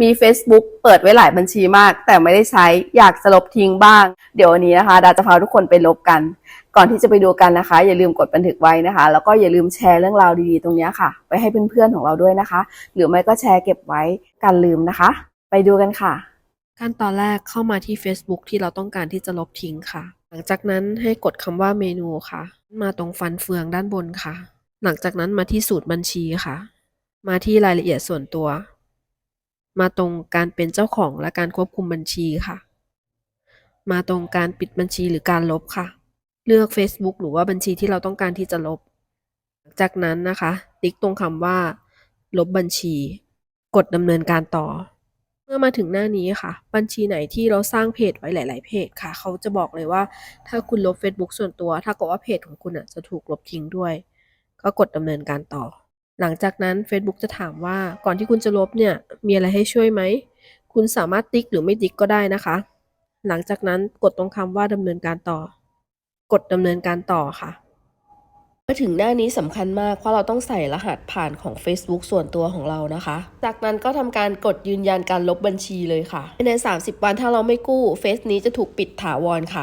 มี Facebook เปิดไว้หลายบัญชีมาก แต่ไม่ได้ใช้อยากจะลบทิ้งบ้าง เดี๋ยววันนี้นะคะ ดาจะพาทุกคนไปลบกัน ก่อนที่จะไปดูกันนะคะ อย่าลืมกดบันทึกไว้นะคะ แล้วก็อย่าลืมแชร์เรื่องราวดีๆตรงนี้ค่ะ ไปให้เพื่อนๆของเราด้วยนะคะ หรือไม่ก็แชร์เก็บไว้กันลืมนะคะ ไปดูกันค่ะ ขั้นตอนแรกเข้ามาที่ Facebook ที่เราต้องการที่จะลบทิ้งค่ะ หลังจากนั้นให้กดคำว่าเมนูค่ะ มาตรงฟันเฟืองด้านบนค่ะ หลังจากนั้นมาที่สูตรบัญชีค่ะ มาที่รายละเอียดส่วนตัว มาตรงการเป็นเจ้าของและการควบคุมบัญชีค่ะ มาตรงการปิดบัญชีหรือการลบค่ะ เลือก Facebook หรือว่าบัญชีที่เราต้องการที่จะลบ จากนั้นนะคะ ติ๊กตรงคำว่า ลบบัญชี กดดำเนินการต่อ เมื่อมาถึงหน้านี้ค่ะ บัญชีไหนที่เราสร้างเพจไว้หลาย ๆ เพจค่ะ เขาจะบอกเลยว่า ถ้าคุณลบ Facebook ส่วนตัว ถ้ากับว่าเพจของคุณอะจะถูกลบทิ้งด้วย ก็กดดำเนินการต่อ หลังจากนั้น Facebook จะถามว่าก่อนที่คุณจะลบเนี่ยมีอะไรให้ช่วยไหม คุณสามารถติ๊กหรือไม่ติ๊กก็ได้นะคะ หลังจากนั้นกดตรงคำว่าดำเนินการต่อ กดดำเนินการต่อค่ะมาถึงหน้านี้สำคัญมากเพราะเราต้องใส่รหัสผ่านของ Facebook ส่วนตัวของเรานะคะ จากนั้นก็ทำการกดยืนยันการลบบัญชีเลยค่ะใน 30 วันถ้าเราไม่กู้เฟซนี้จะถูกปิดถาวรค่ะ